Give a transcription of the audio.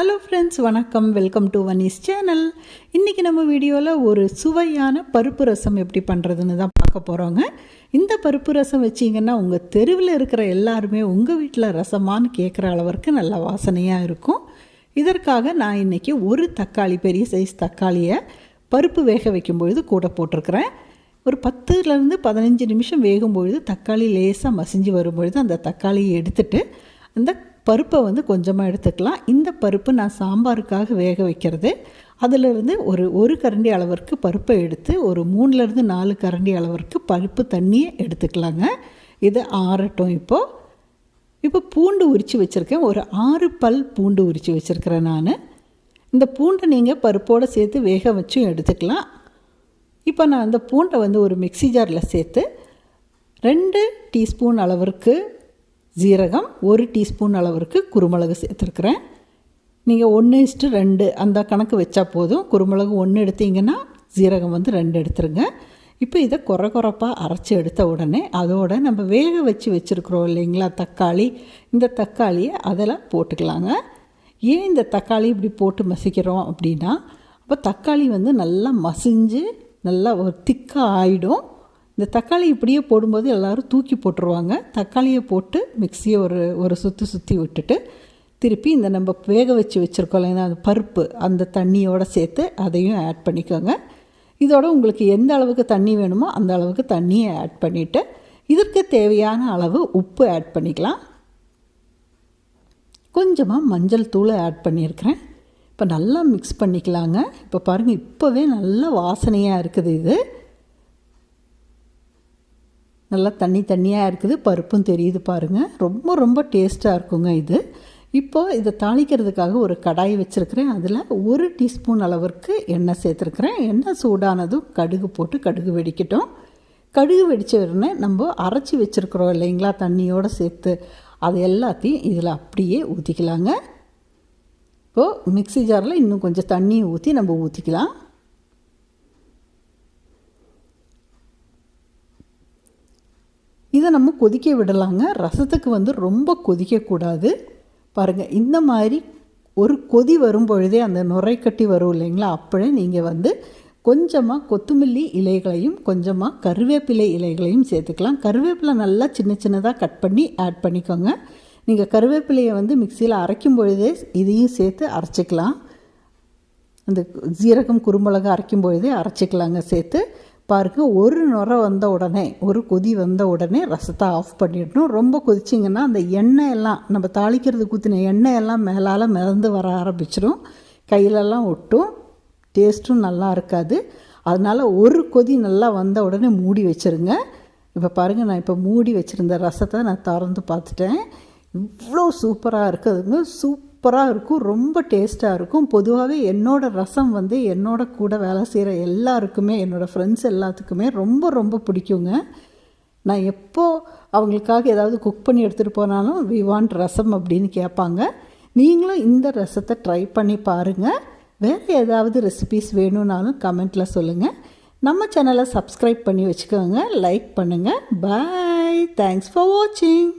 Hello friends வணக்கம். Welcome to Vani's channel இன்றைக்கி நம்ம வீடியோவில் ஒரு சுவையான பருப்பு ரசம் எப்படி பண்ணுறதுன்னு தான் பார்க்க போகிறோங்க இந்த பருப்பு ரசம் வச்சிங்கன்னா உங்கள் தெருவில் இருக்கிற எல்லாருமே உங்கள் வீட்டில் ரசமான்னு கேட்குற அளவிற்கு நல்ல வாசனையாக இருக்கும். இதற்காக நான் இன்றைக்கி ஒரு தக்காளி பெரிய சைஸ் தக்காளியை பருப்பு வேக வைக்கும்பொழுது கூட போட்டிருக்கிறேன். ஒரு பத்துலேருந்து பதினஞ்சு நிமிஷம் வேகும்பொழுது தக்காளி லேசாக மசிஞ்சு வரும்பொழுது அந்த தக்காளியை எடுத்துட்டு அந்த பருப்பை வந்து கொஞ்சமாக எடுத்துக்கலாம். இந்த பருப்பு நான் சாம்பாருக்காக வேக வைக்கிறது. அதிலிருந்து ஒரு ஒரு கரண்டி அளவிற்கு பருப்பை எடுத்து ஒரு மூணுலேருந்து நாலு கரண்டி அளவிற்கு பருப்பு தண்ணியை எடுத்துக்கலாங்க. இது ஆறட்டும் இப்போது இப்போ பூண்டு உரித்து வச்சுருக்கேன். ஒரு ஆறு பல் பூண்டு உரித்து வச்சுருக்கிறேன் நான். இந்த பூண்டை நீங்கள் பருப்போடு சேர்த்து வேக வச்சும் எடுத்துக்கலாம். இப்போ நான் அந்த பூண்டை வந்து ஒரு மிக்சி ஜாரில் சேர்த்து ரெண்டு டீஸ்பூன் அளவிற்கு ஜீரகம் ஒரு டீஸ்பூன் அளவிற்கு குருமிளகு சேர்த்துருக்குறேன். நீங்கள் ஒன்று இஸ்ட்டு ரெண்டு அந்த கணக்கு வச்சா போதும். குருமிளகு ஒன்று எடுத்தீங்கன்னா ஜீரகம் வந்து ரெண்டு எடுத்துருங்க. இப்போ இதை குறை குறைப்பாக அரைச்சி எடுத்த உடனே அதோட நம்ம வேக வச்சு வச்சுருக்குறோம் இல்லைங்களா தக்காளி. இந்த தக்காளியை அதெல்லாம் போட்டுக்கலாங்க. ஏன் இந்த தக்காளி இப்படி போட்டு மசிக்கிறோம் அப்படின்னா அப்போ தக்காளி வந்து நல்லா மசிஞ்சு நல்லா ஒரு திக்காக ஆகிடும் இந்த தக்காளி இப்படியே போடும்போது எல்லோரும் தூக்கி போட்டுருவாங்க. தக்காளியை போட்டு மிக்சியை ஒரு ஒரு சுற்றி சுற்றி விட்டுட்டு திருப்பி இந்த நம்ம வேக வச்சு வச்சுருக்கோம் இல்லைன்னா அந்த பருப்பு அந்த தண்ணியோடு சேர்த்து அதையும் ஆட் பண்ணிக்கோங்க. இதோட உங்களுக்கு எந்த அளவுக்கு தண்ணி வேணுமோ அந்த அளவுக்கு தண்ணியை ஆட் பண்ணிவிட்டு இதற்கு தேவையான அளவு உப்பு ஆட் பண்ணிக்கலாம். கொஞ்சமாக மஞ்சள் தூளை ஆட் பண்ணியிருக்கிறேன். இப்போ நல்லா மிக்ஸ் பண்ணிக்கலாங்க. இப்போ பாருங்கள் இப்போவே நல்ல வாசனையாக இருக்குது இது. நல்லா தண்ணி தண்ணியாக இருக்குது பருப்பும் தெரியுது பாருங்கள் ரொம்ப ரொம்ப டேஸ்ட்டாக இருக்குங்க இது. இப்போது இதை தாளிக்கிறதுக்காக ஒரு கடாய் வச்சுருக்கிறேன். அதில் ஒரு டீஸ்பூன் அளவிற்கு எண்ணெய் சேர்த்துருக்குறேன். எண்ணெய் சூடானதும் கடுகு போட்டு கடுகு வெடிக்கட்டும். கடுகு வெடித்த உடனே நம்ம அரைச்சி வச்சுருக்குறோம் இல்லைங்களா தண்ணியோடு சேர்த்து. அது எல்லாத்தையும் இதில் அப்படியே ஊற்றிக்கலாங்க இப்போது மிக்சி ஜாரில் இன்னும் கொஞ்சம் தண்ணியை ஊற்றி நம்ம ஊற்றிக்கலாம் இதை நம்ம கொதிக்க விடலாங்க. ரசத்துக்கு வந்து ரொம்ப கொதிக்கக்கூடாது. பாருங்கள் இந்த மாதிரி ஒரு கொதி வரும் பொழுதே அந்த நுரை கட்டி வரும் இல்லைங்களா? அப்போவே நீங்கள் வந்து கொஞ்சமாக கொத்தமல்லி இலைகளையும் கொஞ்சமாக கருவேப்பிலை இலைகளையும் சேர்த்துக்கலாம். கருவேப்பிலை நல்லா சின்ன சின்னதாக கட் பண்ணி ஆட் பண்ணிக்கோங்க. நீங்கள் கருவேப்பிலையை வந்து மிக்சியில் அரைக்கும் பொழுதே இதையும் சேர்த்து அரைச்சிக்கலாம். அந்த ஜீரகம் குறுமிளகு அரைக்கும் பொழுதே அரைச்சிக்கலாங்க சேர்த்து. பாருங்கள் ஒரு நுரை வந்த உடனே ஒரு கொதி வந்த உடனே ரசத்தை ஆஃப் பண்ணிடணும். ரொம்ப கொதிச்சிங்கன்னா அந்த எண்ணெய் எல்லாம் நம்ம தாளிக்கிறது ஊற்றின எண்ணெய் எல்லாம் மேலால் மிதந்து வர ஆரம்பிச்சிடும் கையிலெல்லாம் ஒட்டும். டேஸ்ட்டும் நல்லா இருக்காது. அதனால் ஒரு கொதி நல்லா வந்த உடனே மூடி வச்சுருங்க. இப்போ பாருங்கள் நான் இப்போ மூடி வச்சுருந்த ரசத்தை நான் திறந்து பார்த்துட்டேன். இவ்வளோ சூப்பராக இருக்குதுங்க சூப் சூப்பராக இருக்கும் ரொம்ப டேஸ்ட்டாக இருக்கும். பொதுவாகவே என்னோடய ரசம் வந்து என்னோட கூட வேலை செய்கிற எல்லாருக்குமே என்னோடய ஃப்ரெண்ட்ஸ் எல்லாத்துக்குமே ரொம்ப ரொம்ப பிடிக்குங்க. நான் எப்போது அவங்களுக்காக ஏதாவது குக் பண்ணி எடுத்துகிட்டு போனாலும் வி வாண்ட் ரசம் அப்படின்னு கேட்பாங்க. நீங்களும் இந்த ரசத்தை ட்ரை பண்ணி பாருங்கள் வேறு ஏதாவது ரெசிபீஸ் வேணும்னாலும் கமெண்ட்டில் சொல்லுங்கள் நம்ம சேனலை சப்ஸ்கிரைப் பண்ணி வச்சுக்கோங்க லைக் பண்ணுங்கள் பாய் தேங்க்ஸ் ஃபார் வாட்சிங்